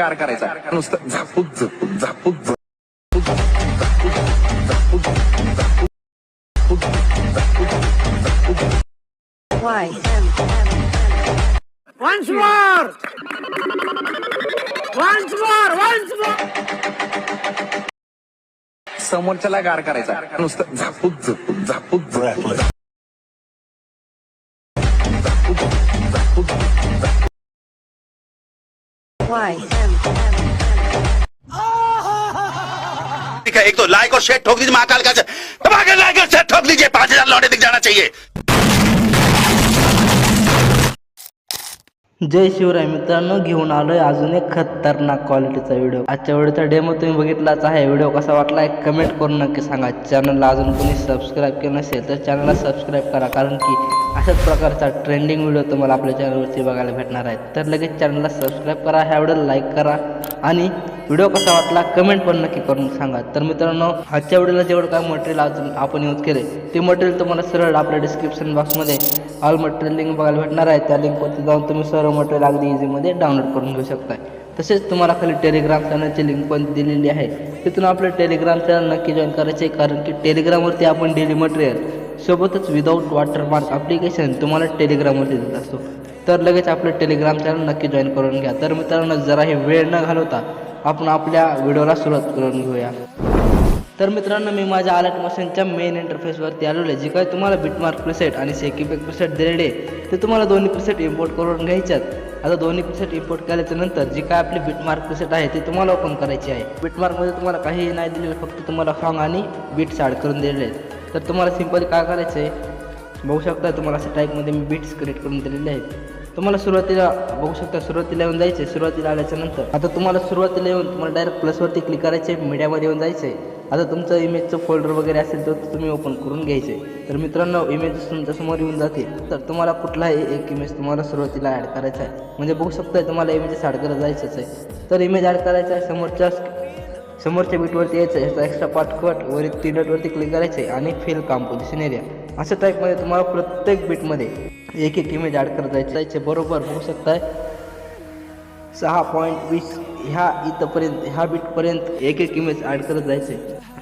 Car करायचा नुसतं Once more! Once more! Once more! समोरच्याला गार करायचा नुसतं झापूक झपूक झापूक एक तो लाइक और शेयर ठोक दीजिए महाकाल का। दबाकर लाइक और शेयर ठोक दीजिए पांच हजार लौटे दिख जाना चाहिए। जय शिवराय मित्रांनो घेऊन आलोय अजून एक खतरनाक क्वालिटीचा व्हिडिओ आजच्या व्हिडिओचा डेमो तुम्ही बघितलाच आहे. व्हिडिओ कसा वाटला एक कमेंट करून नक्की सांगा. चॅनलला अजून कोणी सबस्क्राईब केलं नसेल तर चॅनलला सबस्क्राईब करा. कारण की अशाच प्रकारचा ट्रेंडिंग व्हिडिओ तुम्हाला आपल्या चॅनलवरती बघायला भेटणार आहेत तर लगेच चॅनलला सबस्क्राईब करा. ह्या व्हिडिओ लाईक करा. आणि व्हिडिओ कसा वाटला कमेंट पण नक्की करून सांगा. तर मित्रांनो आजच्या व्हिडिओला जेवढं काय मटेरियल अजून आपण यूज केले ते मटेरियल तुम्हाला सरळ आपल्या डिस्क्रिप्शन बॉक्समध्ये ऑल मटेरियल लिंक बघायला भेटणार आहे. त्या लिंकवरती जाऊन तुम्ही सर्व मटेरियल अगदी इझीमध्ये डाउनलोड करून घेऊ शकता तसेच तुम्हाला खाली टेलिग्राम चॅनलची लिंक पण दिलेली आहे. तिथून आपलं टेलिग्राम चॅनल नक्की जॉईन करायचे आहे कारण की टेलिग्रामवरती आपण डेली मटेरियल सोबतच विदाऊट वॉटरमार्क ॲप्लिकेशन तुम्हाला टेलिग्रामवरती देत असतो. तर लगेच आपलं टेलिग्राम चॅनल नक्की जॉईन करून घ्या. तर मित्रांनो जराही वेळ न घालवता आपण आपल्या व्हिडिओला सुरुवात करून घेऊया. तर मित्रांनो मी माझ्या अलर्ट मशीनच्या मेन इंटरफेसवरती आलेलो आहे. जे काय तुम्हाला बिटमार्क प्रिसेट आणि सेकिपॅक प्रिसेट दिलेले ते तुम्हाला दोन्ही प्रिसेट इम्पोर्ट करून घ्यायच्यात आता दोन्ही प्रिसेट इम्पोर्ट केल्याच्यानंतर जी काय आपली बिटमार्क प्रिसेट आहे ते तुम्हाला ओपन करायची आहे. बिटमार्कमध्ये तुम्हाला काहीही नाही दिलेलं फक्त तुम्हाला सॉंग आणि बीट्स ॲड करून दिलेले आहेत. तर तुम्हाला सिम्पली काय करायचं आहे बघू शकता तुम्हाला अशा टाईपमध्ये मी बीट्स क्रिएट करून दिलेले आहेत. तुम्हाला सुरुवातीला बघू शकता सुरुवातीला येऊन जायचे सुरुवातीला आल्याच्यानंतर. आता तुम्हाला सुरुवातीला येऊन तुम्हाला डायरेक्ट प्लसवरती क्लिक करायचे मीडियामध्ये येऊन जायचं आहे आता तुमचं इमेजचं फोल्डर वगैरे असेल तर तुम्ही ओपन करून घ्यायचे तर मित्रांनो इमेज तुमच्यासमोर येऊन जाते तर तुम्हाला कुठलाही एक इमेज तुम्हाला सुरुवातीला ॲड करायचा आहे म्हणजे बघू शकता तुम्हाला इमेजेस ॲड करत जायचंच आहे. तर इमेज ॲड करायचा आहे समोरच्या समोरच्या बीटवरती यायचं ह्याचा एक्स्ट्रा पाठकट कट वरील ती डॉटवरती क्लिक करायचं आहे आणि फिल कॉम्पोजिशन एरिया अशा टाईपमध्ये तुम्हाला प्रत्येक बीटमध्ये एक एक इमेज ॲड करत जायचं. जायचे बरोबर होऊ शकताय. सहा पॉईंट वीस ह्या इथंपर्यंत ह्या बीटपर्यंत एक एक इमेज ॲड करत जायचे.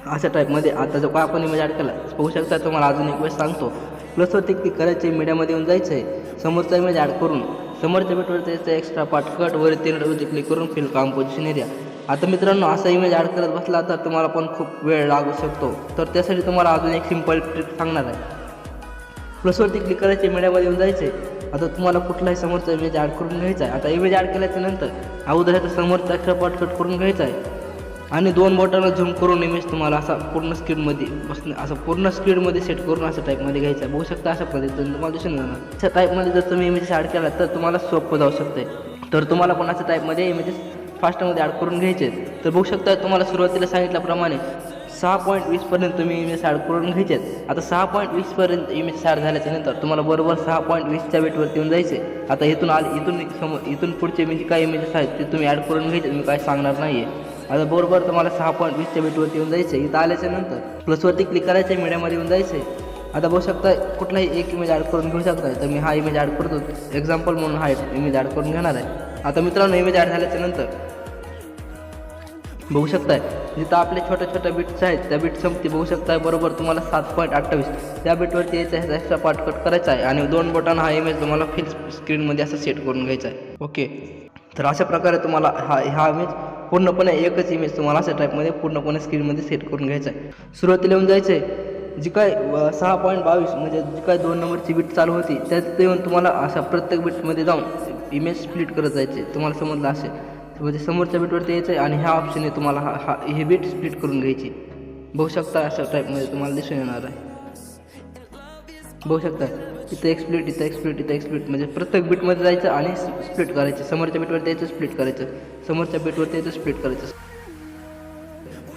अशा टाईपमध्ये आता जो काय आपण इमेज ॲड केला होऊ शकता तुम्हाला अजून एक वेळ सांगतो. प्लसवरती क्लिक करायचे मीडियामध्ये येऊन जायचं आहे समोरचा इमेज ॲड करून समोरच्या बीटवर जायचं एक्स्ट्रा पार्ट कट वर तीन डॉटवरती क्लिक करून फिल कॉम्पोजिशन एरिया आता मित्रांनो असा इमेज ॲड करत बसला तर तुम्हाला पण खूप वेळ लागू शकतो. तर त्यासाठी तुम्हाला अजून एक सिंपल ट्रिक सांगणार आहे. प्लसवरती क्लिक करायचे मीडियामध्ये येऊन जायचे. आता तुम्हाला कुठलाही समोरचा इमेज ॲड करून घ्यायचा आहे. आता इमेज ॲड केल्याच्यानंतर अगोदर ह्याचा समोरचा अक्षर कट करून घ्यायचा आहे. आणि दोन बोटाला झूम करून इमेज तुम्हाला असा पूर्ण स्क्रीनमध्ये बसणे असं पूर्ण स्क्रीनमध्ये सेट करून असं टाईपमध्ये घ्यायचा आहे. बघू शकता अशा पद्धतीने तुम्हाला दिसून जाणार अशा टाईपमध्ये जर तुम्ही इमेजेस ॲड केला तर तुम्हाला सोपं जाऊ शकते तर तुम्हाला पण अशा टाईपमध्ये इमेजेस फास्टमध्ये ॲड करून घ्यायचे तर बघू शकता तुम्हाला सुरुवातीला सांगितल्याप्रमाणे सहा पॉईंट वीसपर्यंत तुम्ही इमेज ॲड करून घ्यायचे आहेत आता सहा पॉईंट वीसपर्यंत इमेज ॲड झाल्याच्यानंतर तुम्हाला बरोबर सहा पॉईंट वीसच्या वेटवरती येऊन जायचे आता इथून आले इथून समोर इथून पुढचे म्हणजे काय इमेजेस आहेत ते तुम्ही ॲड करून घ्यायचे मी काय सांगणार नाही आहे आता बरोबर तुम्हाला सहा पॉईंट वीसच्या वेटवरती येऊन जायचे इथं आल्याच्यानंतर प्लसवरती क्लिक करायचं आहे मीडियामध्ये येऊन जायचे आता बघू शकता कुठलाही एक इमेज ॲड करून घेऊ शकता तर मी हा इमेज ॲड करतो. एक्झाम्पल म्हणून हा इमेज ॲड करून घेणार आहे. आता मित्रांनो इमेज ॲड झाल्याच्यानंतर बघू शकताय. जिथं आपल्या छोट्या छोट्या बीट्स आहेत त्या बीट संपती. बघू शकताय बरोबर तुम्हाला सात पॉईंट अठ्ठावीस. त्या बीटवरती यायचं आहे एक्स्ट्रा पार्ट कट करायचा आहे आणि दोन बटन हा इमेज तुम्हाला फिल स्क्रीनमध्ये असं सेट करून घ्यायचा आहे. ओके तर अशा प्रकारे तुम्हाला हा हा इमेज पूर्णपणे एकच इमेज तुम्हाला अशा टाईपमध्ये पूर्णपणे स्क्रीनमध्ये सेट करून घ्यायचा आहे. सुरुवातीला येऊन जायचं आहे जी काय सहा पॉईंट बावीस म्हणजे जी काय दोन नंबरची बीट चालू होती त्यात येऊन तुम्हाला अशा प्रत्येक बीटमध्ये जाऊन इमेज स्प्लिट करत जायचे. तुम्हाला समजलं असेल. म्हणजे समोरच्या बीटवरती यायचं आहे आणि ह्या ऑप्शनने तुम्हाला हा हा हे बीट स्प्लिट करून घ्यायची. बघू शकता अशा टाईपमध्ये तुम्हाला दिसून येणार आहे. बघू शकता इथं एक स्प्लिट इथं एक स्प्लिट इथं एक स्प्लिट म्हणजे प्रत्येक बीटमध्ये जायचं आणि स्प्लिट करायचं. समोरच्या बीटवरती यायचं स्प्लिट करायचं. समोरच्या बीटवरती यायचं स्प्लिट करायचं.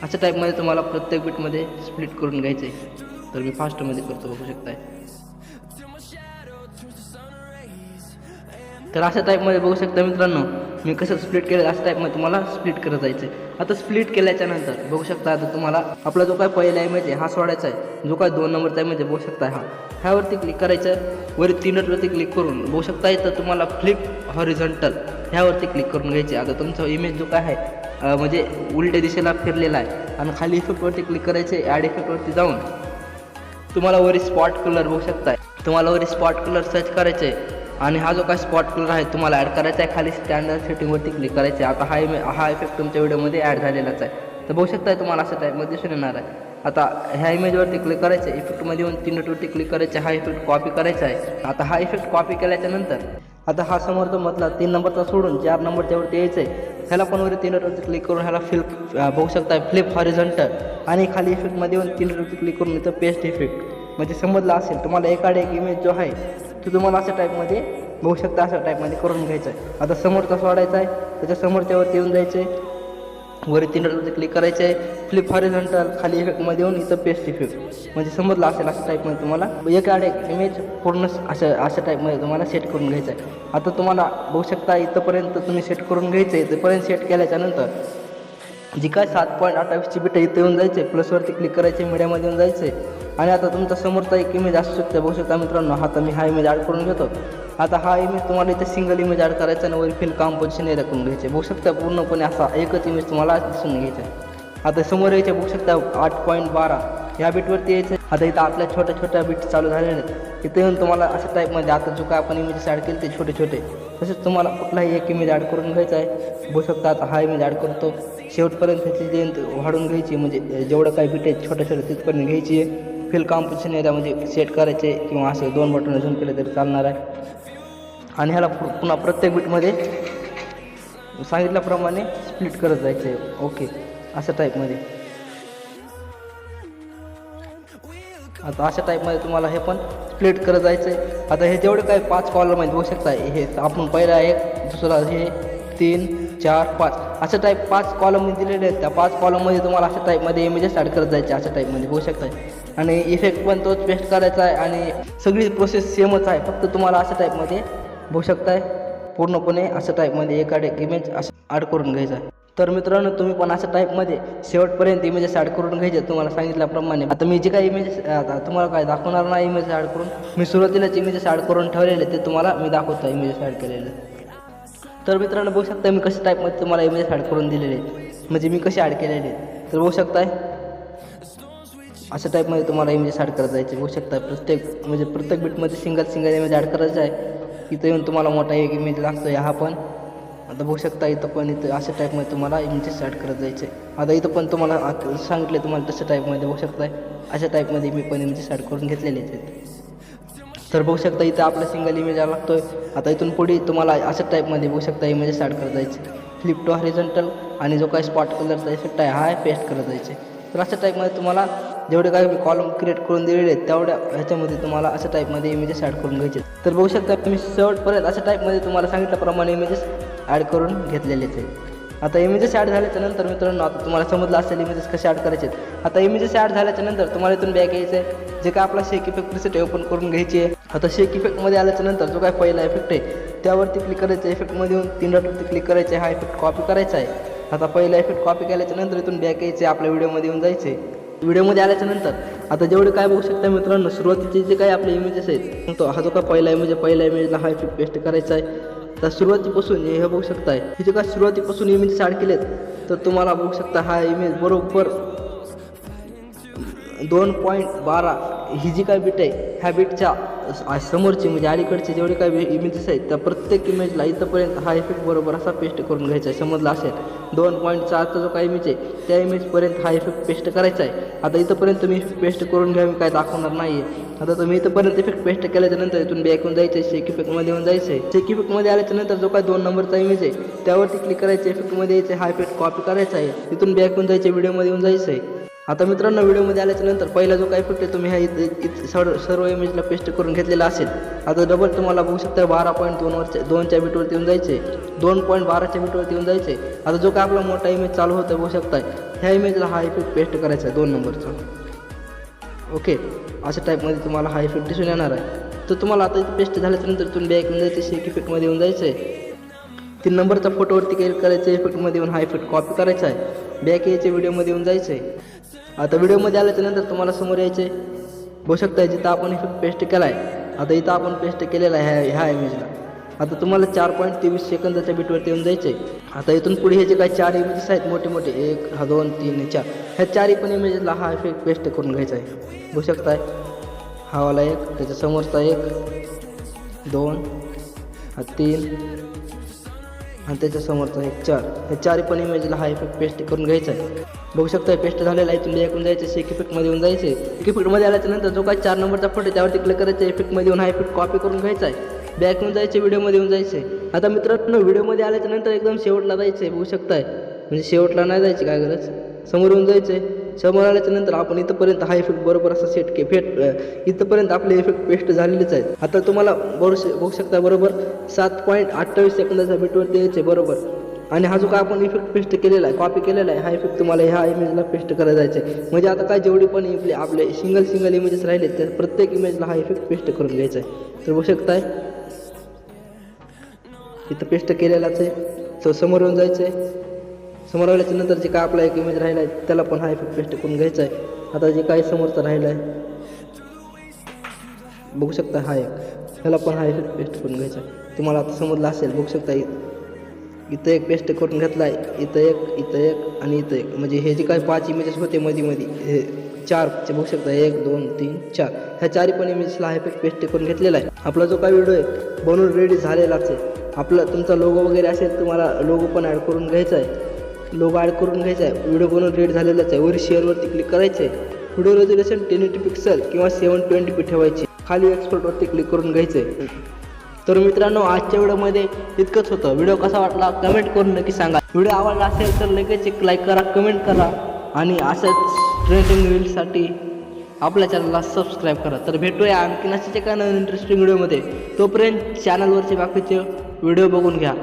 अशा टाईपमध्ये तुम्हाला प्रत्येक बीटमध्ये स्प्लिट करून घ्यायचं आहे तर मी फास्टमध्ये करतो बघू शकताय. तर अशा टाईपमध्ये बघू शकता मित्रांनो मी कसं स्प्लिट केलं असताय मग तुम्हाला स्प्लिट करत जायचं आहे आता स्प्लिट केल्याच्यानंतर बघू शकता आता तुम्हाला आपला जो काय पहिला इमेज आहे हा सोडायचा आहे. जो काय दोन नंबरचा इमेज आहे बघू शकता हा. ह्यावरती क्लिक करायचं. वरी तीन डॉटवरती क्लिक करून बघू शकता इथं तुम्हाला फ्लिप हॉरिझॉन्टल ह्यावरती क्लिक करून घ्यायचे. आता तुमचा इमेज जो काय आहे म्हणजे उलट्या दिशेला फिरलेला आहे. आणि खाली इफेक्टवरती क्लिक करायचे ॲड इफेक्टवरती जाऊन तुम्हाला वरी स्पॉट कलर बघू शकताय. तुम्हाला वरी स्पॉट कलर सर्च करायचे आहे आणि हा जो काय स्पॉट कलर आहे तुम्हाला ॲड करायचा आहे खाली स्टँडर्ड सेटिंगवरती क्लिक करायचे आहे. आता हा इमे हा इफेक्ट तुमच्या व्हिडिओमध्ये ॲड झालेलाच आहे. तर बघू शकता तुम्हाला अशा टाईपमध्ये दिसून येणार आहे. आता ह्या इमेजवरती क्लिक करायचं आहे इफेक्टमध्ये येऊन तीन डॉटवरती क्लिक करायचे हा इफेक्ट कॉपी करायचा आहे. आता हा इफेक्ट कॉपी केल्याच्यानंतर आता हा समोर तो मधला तीन नंबरचा सोडून चार नंबरच्या वरती यायचं आहे ह्याला पण वरती तीन डॉटवरती क्लिक करून ह्याला फ्लिप बघू शकता फ्लिप हॉरिझॉन्टल आणि खाली इफेक्टमध्ये येऊन तीन डॉटवरती क्लिक करून इथं पेस्ट इफेक्ट म्हणजे समजलं असेल तुम्हाला एकाडे एक इमेज जो आहे की तुम्हाला अशा टाईपमध्ये बघू शकता अशा टाईपमध्ये करून घ्यायचं आहे आता समोरचा सोडायचा आहे त्याच्या समोरच्यावरती येऊन जायचं आहे वर तीन डॉटवरती क्लिक करायचं आहे फ्लिप हॉरिझॉन्टल खाली इफेक्टमध्ये येऊन इथं पेस्ट इफेक्ट म्हणजे समजलं असेल अशा टाईपमध्ये तुम्हाला. एक आड एक इमेज पूर्ण अशा अशा टाईपमध्ये तुम्हाला सेट करून घ्यायचं आहे आता तुम्हाला बघू शकता इथंपर्यंत तुम्ही सेट करून घ्यायचं आहे इथंपर्यंत सेट केल्याच्यानंतर जी काय सात पॉईंट अठ्ठावीसची बिट इथं येऊन जायचे प्लसवरती क्लिक करायचे मीडियामध्ये येऊन जायचं आहे आणि आता तुमचा समोरचा एक इमेज असू शकतो. बघू शकता मित्रांनो आता मी हा इमेज ॲड करून घेतो. आता हा इमेज तुम्हाला इथे सिंगल इमेज ॲड करायचा आणि वर फिल कॉम्पोजिशन एरिया करून घ्यायचे. बघू शकता पूर्णपणे असा एकच इमेज तुम्हाला दिसून घ्यायचा. आहे आता समोर यायचे बघू शकता आठ पॉईंट बारा. ह्या बीटवरती यायचं. आता इथं आपल्या छोट्या छोट्या बीट चालू झालेल्या आहेत. इथे येऊन तुम्हाला अशा टाईपमध्ये आता जो काय आपण इमेजेस ॲड केले ते छोटे छोटे. तसेच तुम्हाला कुठलाही एक इमेज ॲड करून घ्यायचा आहे. बघू शकता आता हा इमेज ॲड करतो. शेवटपर्यंत त्याची लेंथ वाढून घ्यायची. म्हणजे जेवढं काही बीट आहेत छोट्या छोट्या तिथपर्यंत घ्यायची आहे. फिल कॉम्पोजिशन एरिया म्हणजे सेट करायचे किंवा असं दोन बटन झूम केले तरी चालणार आहे. आणि ह्याला पु- पुन्हा प्रत्येक बीटमध्ये सांगितल्याप्रमाणे स्प्लिट करत जायचं. आहे ओके अशा टाईपमध्ये आता अशा टाईपमध्ये तुम्हाला हे पण स्प्लिट करत जायचं आहे आता हे जेवढे काही पाच कॉलम आहेत बघू शकता हे आपण पहिला एक दुसरा हे तीन चार पाच. अशा टाईप पाच कॉलम दिलेले आहेत. त्या पाच कॉलममध्ये तुम्हाला अशा टाईपमध्ये इमेजेस ॲड करत जायचे अशा टाईपमध्ये होऊ शकत आहे आणि इफेक्ट पण तोच पेस्ट करायचा आहे आणि सगळी प्रोसेस सेमच आहे. फक्त तुम्हाला अशा टाईपमध्ये बघू शकताय. पूर्णपणे अशा टाईपमध्ये एकाडे एक इमेज असं ॲड करून घ्यायचा आहे. तर मित्रांनो तुम्ही पण अशा टाईपमध्ये शेवटपर्यंत इमेजेस ॲड करून घ्यायचे तुम्हाला सांगितल्याप्रमाणे. आता मी जे काही इमेजेस आता तुम्हाला काय दाखवणार नाही इमेज ॲड करून. मी सुरुवातीलाच इमेजेस ॲड करून ठेवलेले ते तुम्हाला मी दाखवतो इमेजेस ॲड केलेले. तर मित्रांनो बघू शकता मी कशा टाईपमध्ये तुम्हाला इमेजेस ॲड करून दिलेले आहेत. म्हणजे मी कसे ॲड केलेले आहेत. तर बघू शकताय अशा टाईपमध्ये तुम्हाला इमेजेस ॲड करत जायचे बघू शकता प्रत्येक म्हणजे प्रत्येक बीटमध्ये सिंगल सिंगल इमेज ॲड करायचं आहे. इथं येऊन तुम्हाला मोठा एक इमेज लागतो आहे हा पण. आता बघू शकता इथं पण इथं अशा टाईपमध्ये तुम्हाला इमेजेस ॲड करत जायचे. आता इथं पण तुम्हाला सांगितले तुम्हाला तशा टाईपमध्ये बघू शकताय. अशा टाईपमध्ये मी पण इमेजेस ॲड करून घेतलेले आहेत. तर बघू शकता इथं आपला सिंगल इमेज लागतोय. आता इथून पुढे तुम्हाला अशा टाईपमध्ये बघू शकता इमेजेस ॲड करत जायचे फ्लिप टू हॉरिझॉन्टल आणि जो काही स्पॉट कलरचा इफेक्ट आहे हा पेस्ट करत जायचे. तर अशा टाईपमध्ये तुम्हाला जेवढे काही मी कॉलम क्रिएट करून दिलेले आहेत तेवढ्या ह्याच्यामध्ये तुम्हाला अशा टाईपमध्ये इमेजेस ॲड करून घ्यायचे. तर बघू शकता तुम्ही शेवटपर्यंत अशा टाईपमध्ये तुम्हाला सांगितल्याप्रमाणे इमेजेस ॲड करून घेतलेलेच आहे आता इमेजेस ॲड झाल्याच्यानंतर मित्रांनो आता तुम्हाला समजलं असेल इमेजेस कसे ॲड करायचे आहेत. आता इमेजेस ॲड झाल्याच्यानंतर तुम्हाला इथून बॅक यायचं आहे. जे काय आपला शेक इफेक्ट प्रिसेट ओपन करून घ्यायची आहे. आता शेक इफेक्टमध्ये आल्याच्यानंतर जो काय पहिला इफेक्ट आहे त्यावरती क्लिक करायचं इफेक्टमध्ये येऊन तीन डॉटवरती क्लिक करायचं आहे. हा इफेक्ट कॉपी करायचा आहे. आता पहिला इफेक्ट कॉपी केल्याच्यानंतर इथून बॅक यायचे आपल्या व्हिडिओमध्ये येऊन जायचे व्हिडिओमध्ये आल्याच्यानंतर आता जेवढे काय बघू शकता मित्रांनो सुरुवातीचे जे काही आपले इमेजेस आहेत तो हा जो काय पहिला इमेज आहे पहिल्या इमेजला हा इफेक्ट पेस्ट करायचा आहे. तर सुरुवातीपासून हे बघू शकताय हे जे काय सुरुवातीपासून इमेजेस ॲड केलेत तर तुम्हाला बघू शकता हा इमेज बरोबर दोन पॉईंट बारा ही जी काय बीट आहे ह्या बीटच्या समोरची म्हणजे अलीकडचे जेवढे काय इमेजेस आहेत त्या प्रत्येक इमेजला इथंपर्यंत हा इफेक्ट बरोबर असा पेस्ट करून घ्यायचा आहे. समजला असेल? दोन पॉईंट चारचा जो काही इमेज आहे त्या इमेजपर्यंत हा इफेक्ट पेस्ट करायचा आहे. आता इथंपर्यंत तुम्ही पेस्ट करून घ्या मी काय दाखवणार नाही आहे आता तुम्ही इथंपर्यंत इफेक्ट पेस्ट केल्याच्यानंतर इथून बॅक येऊन जायचं आहे शेक इफेक्टमध्ये येऊन जायचं आहे. शेक इफेक्टमध्ये आल्याच्यानंतर जो काय दोन नंबरचा इमेज आहे त्यावरती क्लिक करायचं इफेक्टमध्ये यायचं हा इफेक्ट कॉपी करायचा आहे. तिथून बॅक येऊन जायचं व्हिडिओमध्ये येऊन जायचं आहे. आता मित्रांनो व्हिडिओमध्ये आल्याच्यानंतर पहिला जो काही इफेक्ट आहे तुम्ही ह्या इथे सर्व सर्व इमेजला पेस्ट करून घेतलेला असेल आता डबल तुम्हाला बघू शकता बारा पॉईंट दोनवरच्या दोनच्या बीटवरती येऊन जायचे दोन पॉईंट बाराच्या बीटवरती येऊन जायचे. आता जो काय आपला मोठा इमेज चालू होता बघू शकताय ह्या इमेजला हा इफेक्ट पेस्ट करायचा आहे दोन नंबरचा. ओके अशा टाईपमध्ये तुम्हाला हा इफेक्ट दिसून येणार आहे. तर तुम्हाला आता इथे पेस्ट झाल्याच्यानंतर तुम्ही बॅक येऊन जायचं शेक इफेक्टमध्ये येऊन जायचं आहे. तीन नंबरचा फोटोवरती क्लिक करायचं इफेक्टमध्ये येऊन हा इफेक्ट कॉपी करायचा आहे. बॅक याच्या व्हिडिओमध्ये येऊन जायचं आहे. आता व्हिडिओमध्ये आल्याच्यानंतर तुम्हाला समोर यायचे. बघू शकता जिथं आपण इफेक्ट पेस्ट केला आहे आता इथं आपण पेस्ट केलेला आहे ह्या ह्या इमेजला आता तुम्हाला चार पॉईंट तेवीस सेकंदाच्या बीटवरती येऊन जायचं आहे आता इथून पुढे हे जे काही चार इमेजेस आहेत मोठे मोठे एक हा दोन तीन चार ह्या चारही पण इमेजेसला हा इफेक्ट पेस्ट करून घ्यायचा आहे. बघू शकताय हा वाला एक त्याच्या समोरचा एक दोन हा तीन आणि त्याच्यासमोरचा हे एक चार. हे चारही पण इमेजला हा इफेक्ट पेस्ट करून घ्यायचा आहे. बघू शकता पेस्ट झालेला आहे तुम्ही ऐकून जायचं शेक इफेक्टमध्ये येऊन जायचे इफेक्टमध्ये आल्याच्यानंतर जो काय चार नंबरचा फोटो आहे, त्यावरती क्लिक करायचा इफेक्टमध्ये येऊन हा इफेक्ट कॉपी करून घ्यायचा आहे. बॅक येऊन जायचे व्हिडिओमध्ये येऊन जायचे आता मित्रांनो व्हिडिओमध्ये आल्याच्यानंतर एकदम शेवटला जायचं आहे बघू शकताय. म्हणजे शेवटला नाही जायची काय गरज? समोर येऊन जायचं आहे. समोर आल्याच्यानंतर आपण इथंपर्यंत हा इफेक्ट बरोबर असा सेट के फेट इथंपर्यंत आपले इफेक्ट पेस्ट झालेलेच आहेत. आता तुम्हाला बरोबर बघू शकता बरोबर सात पॉईंट अठ्ठावीस सेकंदाचा बीटवरती यायचे बरोबर. आणि हा जो काय आपण इफेक्ट पेस्ट केलेला आहे कॉपी केलेला आहे हा इफेक्ट तुम्हाला ह्या इमेजला पेस्ट करायला जायचं आहे. म्हणजे आता काय जेवढी पण आपले आपले सिंगल सिंगल इमेजेस राहिले तर प्रत्येक इमेजला हा इफेक्ट पेस्ट करून घ्यायचा आहे. तर बघू शकताय. इथं पेस्ट केलेलाच आहे. तो समोर येऊन जायचं आहे समोर आल्याच्यानंतर जे काय आपला एक इमेज राहिला आहे त्याला पण हा इफेक्ट पेस्ट करून घ्यायचा आहे आता जे काही समोरचा राहिला आहे बघू शकता हा एक. ह्याला पण हा इफेक्ट पेस्ट करून घ्यायचा आहे तुम्हाला आता समजलं असेल बघू शकता इथं एक पेस्ट करून घेतला आहे इथं एक इथं एक आणि इथं एक. म्हणजे हे जे काही पाच इमेजेस होते मध्ये मध्ये हे चार बघू शकता एक दोन तीन चार. ह्या चारही पण इमेजेसला हा इफेक्ट पेस्ट करून घेतलेला आहे. आपला जो काही व्हिडिओ आहे बनवून रेडी झालेलाच आहे. आपला तुमचा लोगो वगैरे असेल तुम्हाला लोगो पण ॲड करून घ्यायचा आहे लोगो ॲड करून घ्यायचा आहे व्हिडिओ बनवून रेड झालेलाच आहे. वर शेअरवरती क्लिक करायचं आहे video resolution ten eighty pixel किंवा सेवन ट्वेंटी पी ठेवायची. खाली एक्सपर्टवरती क्लिक करून घ्यायचं आहे तर मित्रांनो आजच्या व्हिडिओमध्ये इतकंच होतं. व्हिडिओ कसा वाटला कमेंट करून नक्की सांगा. व्हिडिओ आवडला असेल तर लगेच एक लाईक करा कमेंट करा. आणि अशाच ट्रेंडिंग रील्ससाठी आपल्या चॅनलला सबस्क्राईब करा. तर भेटूया आणखीन अशाच एका नवीन इंटरेस्टिंग व्हिडिओमध्ये तोपर्यंत चॅनलवरचे बाकीचे व्हिडिओ बघून घ्या.